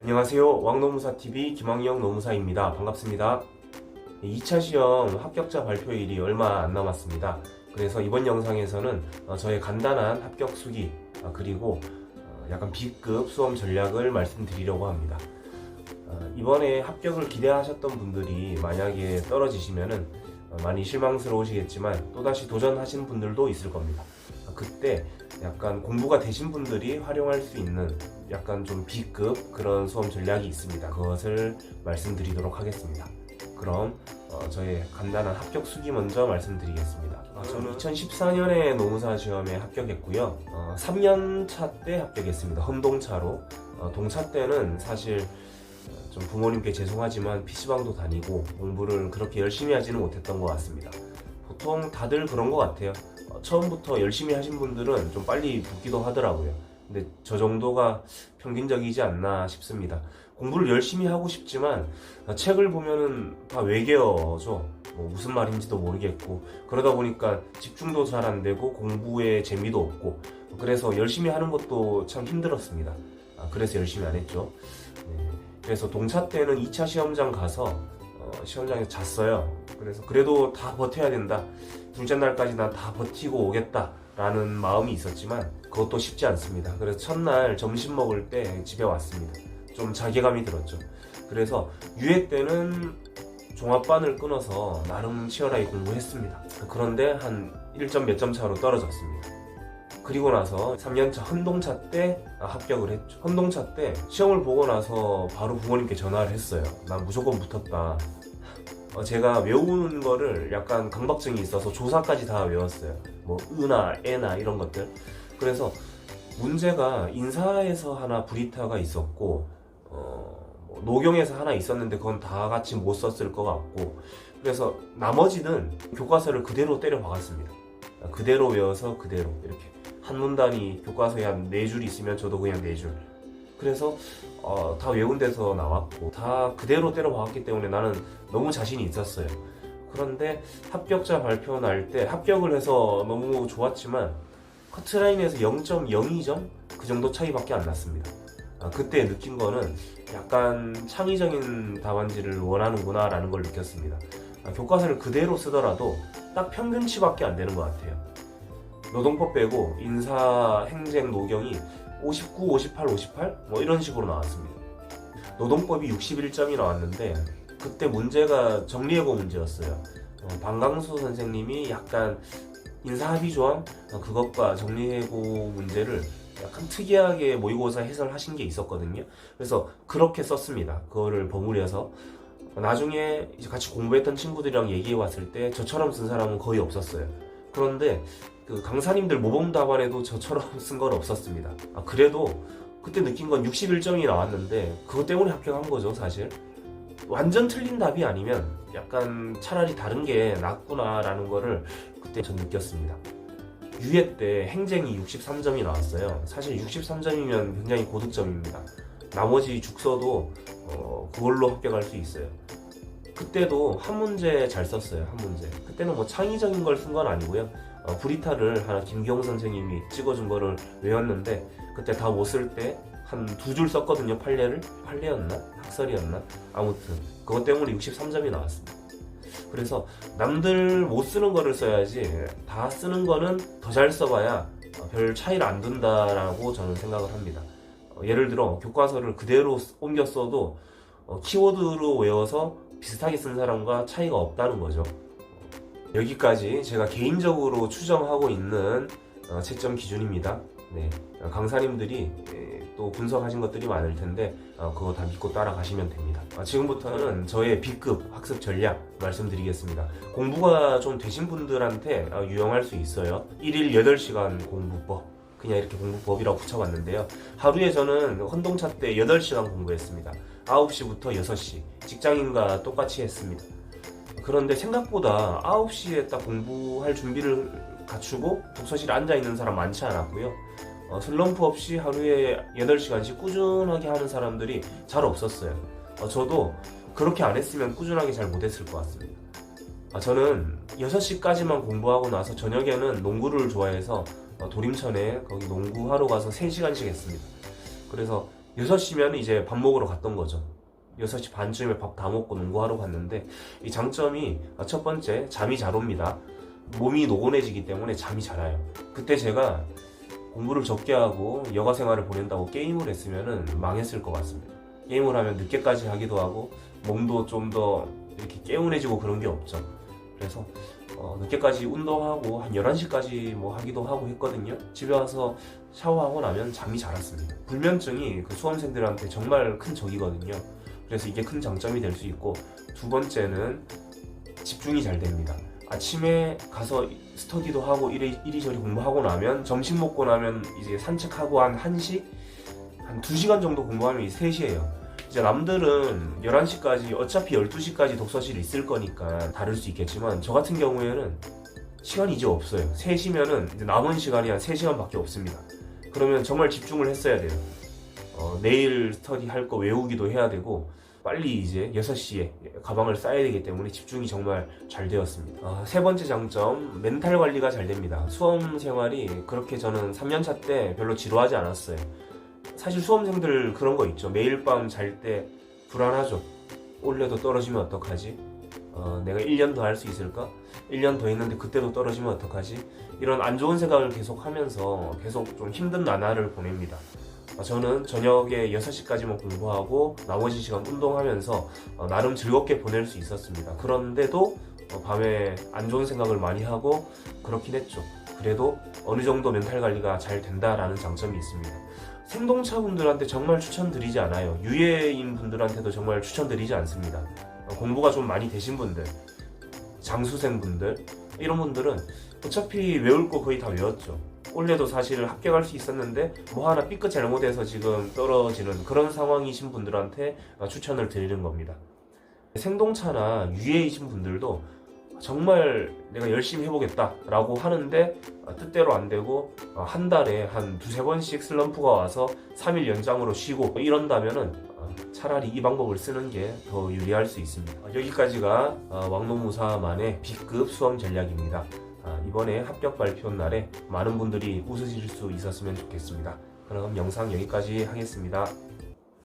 안녕하세요. 왕노무사TV 김학영 노무사입니다. 반갑습니다. 2차 시험 합격자 발표일이 얼마 안 남았습니다. 그래서 이번 영상에서는 어, 저의 간단한 합격 수기 아, 그리고 어, 약간 B급 수험 전략을 말씀드리려고 합니다. 어, 이번에 합격을 기대하셨던 분들이 만약에 떨어지시면은 어, 많이 실망스러우시겠지만 또다시 도전하신 분들도 있을 겁니다. 아, 그때 약간 공부가 되신 분들이 활용할 수 있는 약간 좀 B급 그런 수험 전략이 있습니다. 그것을 말씀드리도록 하겠습니다. 그럼 어, 저의 간단한 합격 수기 먼저 말씀드리겠습니다. 아, 저는 2014년에 노무사 시험에 합격했고요. 어, 3년 차 때 합격했습니다. 헌동차로. 어, 동차 때는 사실 어, 좀 부모님께 죄송하지만 PC방도 다니고 공부를 그렇게 열심히 하지는 못했던 것 같습니다. 보통 다들 그런 것 같아요. 어, 처음부터 열심히 하신 분들은 좀 빨리 붙기도 하더라고요. 근데 저 정도가 평균적이지 않나 싶습니다. 공부를 열심히 하고 싶지만 어, 책을 보면은 다 외계어죠. 뭐 무슨 말인지도 모르겠고 그러다 보니까 집중도 잘 안 되고 공부에 재미도 없고 그래서 열심히 하는 것도 참 힘들었습니다. 아, 그래서 열심히 안 했죠. 네. 그래서 동차 때는 2차 시험장 가서 어, 시험장에서 잤어요. 그래서 그래도 다 버텨야 된다. 둘째 날까지 난 다 버티고 오겠다 라는 마음이 있었지만 그것도 쉽지 않습니다. 그래서 첫날 점심 먹을 때 집에 왔습니다. 좀 자괴감이 들었죠. 그래서 유예 때는 종합반을 끊어서 나름 치열하게 공부했습니다. 그런데 한 1점 몇 점 차로 떨어졌습니다. 그리고 나서 3년차 헌동차 때 합격을 했죠. 헌동차 때 시험을 보고 나서 바로 부모님께 전화를 했어요. 난 무조건 붙었다. 어, 제가 외우는 거를 약간 강박증이 있어서 조사까지 다 외웠어요. 뭐 으나 에나 이런 것들. 그래서 문제가 인사에서 하나 브리타가 있었고 어, 뭐 노경에서 하나 있었는데 그건 다 같이 못 썼을 것 같고 그래서 나머지는 교과서를 그대로 때려 박았습니다. 그대로 외워서 그대로 이렇게 한 문단이 교과서에 한 네 줄 있으면 저도 그냥 네 줄. 그래서 어, 다 외운 데서 나왔고 다 그대로 때려 박았기 때문에 나는 너무 자신이 있었어요. 그런데 합격자 발표 날 때 합격을 해서 너무 좋았지만 커트라인에서 0.02점 그 정도 차이밖에 안 났습니다. 아, 그때 느낀 거는 약간 창의적인 답안지를 원하는구나 라는 걸 느꼈습니다. 아, 교과서를 그대로 쓰더라도 딱 평균치밖에 안 되는 것 같아요. 노동법 빼고 인사, 행정, 노경이 59, 58, 58? 뭐 이런 식으로 나왔습니다. 노동법이 61점이 나왔는데 그때 문제가 정리해고 문제였어요. 어, 방강수 선생님이 약간 인사합의 조항 어, 그것과 정리해고 문제를 약간 특이하게 모의고사 해설하신 게 있었거든요. 그래서 그렇게 썼습니다. 그거를 버무려서 나중에 이제 같이 공부했던 친구들이랑 얘기해 왔을 때 저처럼 쓴 사람은 거의 없었어요. 그런데 그 강사님들 모범 답안에도 저처럼 쓴 건 없었습니다. 아, 그래도 그때 느낀 건 61점이 나왔는데 그것 때문에 합격한 거죠, 사실. 완전 틀린 답이 아니면 약간 차라리 다른 게 낫구나라는 거를 그때 전 느꼈습니다. 유예 때 행쟁이 63점이 나왔어요. 사실 63점이면 굉장히 고득점입니다. 나머지 죽서도 어, 그걸로 합격할 수 있어요. 그때도 한 문제 잘 썼어요. 한 문제. 그때는 뭐 창의적인 걸 쓴 건 아니고요. 어, 브리타를 하나 김경 선생님이 찍어준 거를 외웠는데 그때 다 못 쓸 때 한 두 줄 썼거든요. 판례를 판례였나 학설이었나 아무튼 그것 때문에 63점이 나왔습니다. 그래서 남들 못 쓰는 거를 써야지 다 쓰는 거는 더 잘 써봐야 어, 별 차이를 안 둔다라고 저는 생각을 합니다. 어, 예를 들어 교과서를 그대로 써도 어, 키워드로 외워서 비슷하게 쓴 사람과 차이가 없다는 거죠. 여기까지 제가 개인적으로 추정하고 있는 어, 채점 기준입니다. 네, 어, 강사님들이 예, 또 분석하신 것들이 많을 텐데 어, 그거 다 믿고 따라가시면 됩니다. 아, 지금부터는 저의 B급 학습 전략 말씀드리겠습니다. 공부가 좀 되신 분들한테 어, 유용할 수 있어요. 1일 8시간 공부법. 그냥 이렇게 공부법이라고 붙여봤는데요. 하루에 저는 헌동차 때 8시간 공부했습니다. 9시부터 6시. 직장인과 똑같이 했습니다. 그런데 생각보다 9시에 딱 공부할 준비를 갖추고 독서실에 앉아있는 사람 많지 않았고요. 어, 슬럼프 없이 하루에 8시간씩 꾸준하게 하는 사람들이 잘 없었어요. 어, 저도 그렇게 안 했으면 꾸준하게 잘 못했을 것 같습니다. 아, 저는 6시까지만 공부하고 나서 저녁에는 농구를 좋아해서 어, 도림천에 거기 농구하러 가서 3시간씩 했습니다. 그래서 6시면 이제 밥 먹으러 갔던 거죠. 6시 반쯤에 밥 다 먹고 농구하러 갔는데 이 장점이 첫 번째 잠이 잘 옵니다. 몸이 노곤해지기 때문에 잠이 잘 와요. 그때 제가 공부를 적게 하고 여가 생활을 보낸다고 게임을 했으면 망했을 것 같습니다. 게임을 하면 늦게까지 하기도 하고 몸도 좀 더 이렇게 개운해지고 그런 게 없죠. 그래서 어, 늦게까지 운동하고 한 11시까지 뭐 하기도 하고 했거든요. 집에 와서 샤워하고 나면 잠이 잘 왔습니다. 불면증이 그 수험생들한테 정말 큰 적이거든요. 그래서 이게 큰 장점이 될 수 있고 두 번째는 집중이 잘 됩니다. 아침에 가서 스터디도 하고 이리, 이리저리 공부하고 나면 점심 먹고 나면 이제 산책하고 한 1시? 한 2시간 정도 공부하면 이제 3시예요. 이제 남들은 11시까지 어차피 12시까지 독서실에 있을 거니까 다를 수 있겠지만 저 같은 경우에는 시간이 이제 없어요. 3시면은 이제 남은 시간이 한 3시간밖에 없습니다. 그러면 정말 집중을 했어야 돼요. 어, 내일 스터디 할 거 외우기도 해야 되고 빨리 이제 6시에 가방을 싸야 되기 때문에 집중이 정말 잘 되었습니다. 아, 세 번째 장점, 멘탈 관리가 잘 됩니다. 수험 생활이 그렇게 저는 3년차 때 별로 지루하지 않았어요. 사실 수험생들 그런 거 있죠. 매일 밤 잘 때 불안하죠. 올해도 떨어지면 어떡하지? 어, 내가 1년 더 할 수 있을까? 1년 더 했는데 그때도 떨어지면 어떡하지? 이런 안 좋은 생각을 계속 하면서 계속 좀 힘든 나날을 보냅니다. 어, 저는 저녁에 6시까지만 공부하고 나머지 시간 운동하면서 어, 나름 즐겁게 보낼 수 있었습니다. 그런데도 어, 밤에 안 좋은 생각을 많이 하고 그렇긴 했죠. 그래도 어느 정도 멘탈 관리가 잘 된다라는 장점이 있습니다. 생동차 분들한테 정말 추천드리지 않아요. 유예인 분들한테도 정말 추천드리지 않습니다. 어, 공부가 좀 많이 되신 분들, 장수생 분들, 이런 분들은 어차피 외울 거 거의 다 외웠죠. 올해도 사실 합격할 수 있었는데 뭐 하나 삐끗 잘못해서 지금 떨어지는 그런 상황이신 분들한테 어, 추천을 드리는 겁니다. 생동차나 유예이신 분들도 정말 내가 열심히 해보겠다라고 하는데 어, 뜻대로 안 되고 어, 한 달에 한 두세 번씩 슬럼프가 와서 3일 연장으로 쉬고 이런다면은 어, 차라리 이 방법을 쓰는 게 더 유리할 수 있습니다. 어, 여기까지가 어, 왕노무사만의 B급 수험 전략입니다. 아, 이번에 합격 발표 날에 많은 분들이 웃으실 수 있었으면 좋겠습니다. 그럼 영상 여기까지 하겠습니다.